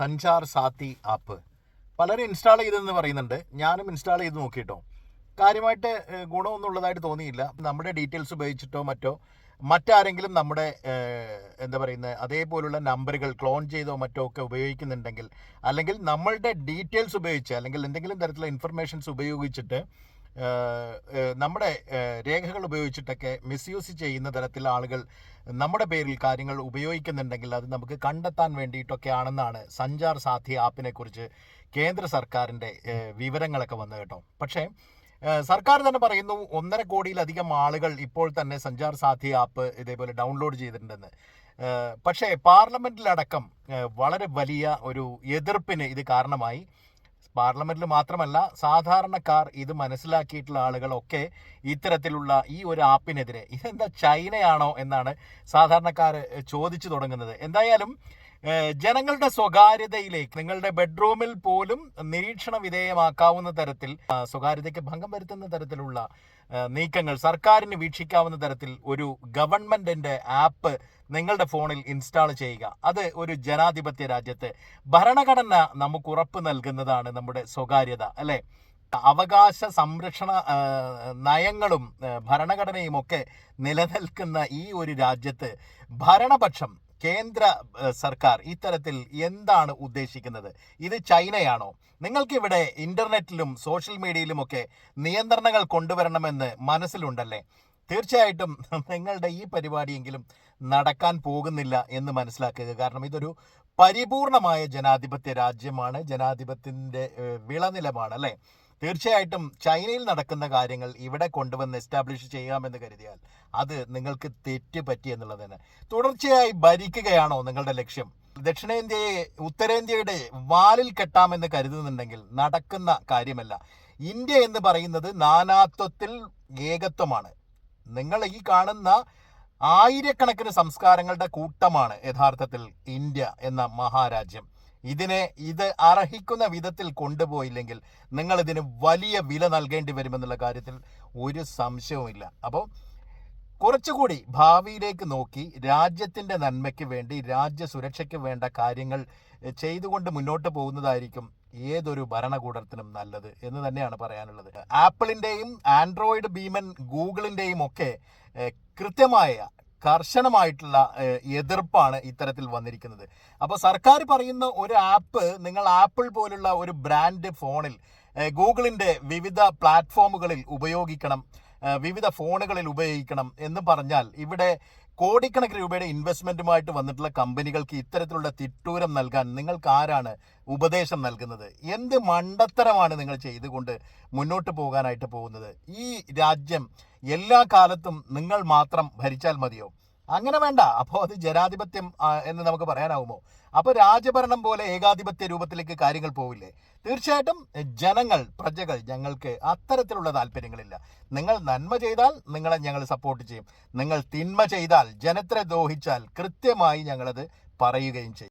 സഞ്ചാർ Saathi app. പലരും install ചെയ്തെന്ന് പറയുന്നുണ്ട്. ഞാനും ഇൻസ്റ്റാൾ ചെയ്ത് നോക്കിയിട്ടോ. കാര്യമായിട്ട് ഗുണമൊന്നും ഉള്ളതായിട്ട് തോന്നിയില്ല. നമ്മുടെ ഡീറ്റെയിൽസ് ഉപയോഗിച്ചിട്ടോ മറ്റോ മറ്റാരെങ്കിലും നമ്മുടെ എന്താ പറയുന്നത് അതേപോലുള്ള നമ്പറുകൾ ക്ലോൺ ചെയ്തോ മറ്റോ ഒക്കെ ഉപയോഗിക്കുന്നുണ്ടെങ്കിൽ അല്ലെങ്കിൽ നമ്മളുടെ ഡീറ്റെയിൽസ് ഉപയോഗിച്ച് അല്ലെങ്കിൽ എന്തെങ്കിലും തരത്തിലുള്ള ഇൻഫർമേഷൻസ് ഉപയോഗിച്ചിട്ട് നമ്മുടെ രേഖകൾ ഉപയോഗിച്ചിട്ടൊക്കെ മിസ്യൂസ് ചെയ്യുന്ന തരത്തിൽ ആളുകൾ നമ്മുടെ പേരിൽ കാര്യങ്ങൾ ഉപയോഗിക്കുന്നുണ്ടെങ്കിൽ അത് നമുക്ക് കണ്ടെത്താൻ വേണ്ടിയിട്ടൊക്കെയാണെന്നാണ് സഞ്ചാർ സാഥി ആപ്പിനെ കുറിച്ച് കേന്ദ്ര സർക്കാരിന്റെ വിവരങ്ങളൊക്കെ വന്നു കേട്ടോ. പക്ഷേ സർക്കാർ തന്നെ പറയുന്നു ഒന്നര കോടിയിലധികം ആളുകൾ ഇപ്പോൾ തന്നെ സഞ്ചാർ സാധ്യ ആപ്പ് ഇതേപോലെ ഡൗൺലോഡ് ചെയ്തിട്ടുണ്ടെന്ന്. പക്ഷേ പാർലമെന്റിലടക്കം വളരെ വലിയ ഒരു എതിർപ്പിന് ഇത് കാരണമായി. പാർലമെന്റിൽ മാത്രമല്ല സാധാരണക്കാർ ഇത് മനസ്സിലാക്കിയിട്ടുള്ള ആളുകളൊക്കെ ഇത്തരത്തിലുള്ള ഈ ഒരു ആപ്പിനെതിരെ ഇതെന്താ ചൈനയാണോ എന്നാണ് സാധാരണക്കാർ ചോദിച്ചു തുടങ്ങുന്നത്. എന്തായാലും ജനങ്ങളുടെ സ്വകാര്യതയിലേക്ക് നിങ്ങളുടെ ബെഡ്റൂമിൽ പോലും നിരീക്ഷണ വിധേയമാക്കാവുന്ന തരത്തിൽ സ്വകാര്യതയ്ക്ക് ഭംഗം വരുത്തുന്ന തരത്തിലുള്ള നീക്കങ്ങൾ സർക്കാരിന് വീക്ഷിക്കാവുന്ന തരത്തിൽ ഒരു ഗവൺമെന്റിന്റെ ആപ്പ് നിങ്ങളുടെ ഫോണിൽ ഇൻസ്റ്റാൾ ചെയ്യുക. അത് ഒരു ജനാധിപത്യ രാജ്യത്ത് ഭരണഘടന നമുക്ക് ഉറപ്പ് നൽകുന്നതാണ് നമ്മുടെ സ്വകാര്യത അല്ലെ? അവകാശ സംരക്ഷണ നയങ്ങളും ഭരണഘടനയും ഒക്കെ നിലനിൽക്കുന്ന ഈ ഒരു രാജ്യത്ത് ഭരണപക്ഷം കേന്ദ്ര സർക്കാർ ഇത്തരത്തിൽ എന്താണ് ഉദ്ദേശിക്കുന്നത്? ഇത് ചൈനയാണോ? നിങ്ങൾക്കിവിടെ ഇന്റർനെറ്റിലും സോഷ്യൽ മീഡിയയിലുമൊക്കെ നിയന്ത്രണങ്ങൾ കൊണ്ടുവരണമെന്ന് മനസ്സിലുണ്ടല്ലേ? തീർച്ചയായിട്ടും നിങ്ങളുടെ ഈ പരിപാടിയെങ്കിലും നടക്കാൻ പോകുന്നില്ല എന്ന് മനസ്സിലാക്കുക. കാരണം ഇതൊരു പരിപൂർണമായ ജനാധിപത്യ രാജ്യമാണ്. ജനാധിപത്യത്തിന്റെ വിളനിലമാണ് അല്ലേ? തീർച്ചയായിട്ടും ചൈനയിൽ നടക്കുന്ന കാര്യങ്ങൾ ഇവിടെ കൊണ്ടുവന്ന് എസ്റ്റാബ്ലിഷ് ചെയ്യാമെന്ന് കരുതിയാൽ അത് നിങ്ങൾക്ക് തെറ്റ് പറ്റി എന്നുള്ളത് തന്നെ തുടർച്ചയായി ഭരിക്കുകയാണോ നിങ്ങളുടെ ലക്ഷ്യം? ദക്ഷിണേന്ത്യയെ ഉത്തരേന്ത്യയുടെ വാലിൽ കെട്ടാമെന്ന് കരുതുന്നുണ്ടെങ്കിൽ നടക്കുന്ന കാര്യമല്ല. ഇന്ത്യ എന്ന് പറയുന്നത് നാനാത്വത്തിൽ ഏകത്വമാണ്. നിങ്ങൾ ഈ കാണുന്ന ആയിരക്കണക്കിന് സംസ്കാരങ്ങളുടെ കൂട്ടമാണ് യഥാർത്ഥത്തിൽ ഇന്ത്യ എന്ന മഹാരാജ്യം. ഇതിനെ ഇത് അർഹിക്കുന്ന വിധത്തിൽ കൊണ്ടുപോയില്ലെങ്കിൽ നിങ്ങൾ ഇതിന് വലിയ വില നൽകേണ്ടി വരുമെന്നുള്ള കാര്യത്തിൽ ഒരു സംശയവുമില്ല. അപ്പോൾ കുറച്ചുകൂടി ഭാവിയിലേക്ക് നോക്കി രാജ്യത്തിന്റെ നന്മയ്ക്ക് വേണ്ടി രാജ്യ സുരക്ഷയ്ക്ക് വേണ്ട കാര്യങ്ങൾ ചെയ്തുകൊണ്ട് മുന്നോട്ട് പോകുന്നതായിരിക്കും ഏതൊരു ഭരണകൂടത്തിനും നല്ലത് എന്ന് തന്നെയാണ് പറയാനുള്ളത്. ആപ്പിളിന്റെയും ആൻഡ്രോയിഡ് ഭീമൻ ഗൂഗിളിന്റെയും ഒക്കെ കൃത്യമായ കർശനമായിട്ടുള്ള എതിർപ്പാണ് ഇത്തരത്തിൽ വന്നിരിക്കുന്നത്. അപ്പോൾ സർക്കാർ പറയുന്ന ഒരു ആപ്പ് നിങ്ങൾ ആപ്പിൾ പോലുള്ള ഒരു ബ്രാൻഡ് ഫോണിൽ ഗൂഗിളിന്റെ വിവിധ പ്ലാറ്റ്ഫോമുകളിൽ ഉപയോഗിക്കണം വിവിധ ഫോണുകളിൽ ഉപയോഗിക്കണം എന്ന് പറഞ്ഞാൽ ഇവിടെ കോടിക്കണക്കിന് രൂപയുടെ ഇൻവെസ്റ്റ്മെന്റുമായിട്ട് വന്നിട്ടുള്ള കമ്പനികൾക്ക് ഇത്തരത്തിലുള്ള തിട്ടൂരം നൽകാൻ നിങ്ങൾക്ക് ആരാണ് ഉപദേശം നൽകുന്നത്. എന്ത് മണ്ടത്തരമാണ് നിങ്ങൾ ചെയ്തുകൊണ്ട് മുന്നോട്ട് പോകാനായിട്ട് പോകുന്നത്? ഈ രാജ്യം എല്ലാ കാലത്തും നിങ്ങൾ മാത്രം ഭരിച്ചാൽ മതിയോ? അങ്ങനെ വേണ്ട. അപ്പോൾ അത് ജനാധിപത്യം എന്ന് നമുക്ക് പറയാനാവുമോ? അപ്പോൾ രാജഭരണം പോലെ ഏകാധിപത്യ രൂപത്തിലേക്ക് കാര്യങ്ങൾ പോവില്ലേ? തീർച്ചയായിട്ടും ജനങ്ങൾ പ്രജകൾ ഞങ്ങൾക്ക് അത്തരത്തിലുള്ള താല്പര്യങ്ങളില്ല. നിങ്ങൾ നന്മ ചെയ്താൽ നിങ്ങളെ ഞങ്ങൾ സപ്പോർട്ട് ചെയ്യും. നിങ്ങൾ തിന്മ ചെയ്താൽ ജനത്തെ ദ്രോഹിച്ചാൽ കൃത്യമായി ഞങ്ങളത് പറയുകയും ചെയ്യും.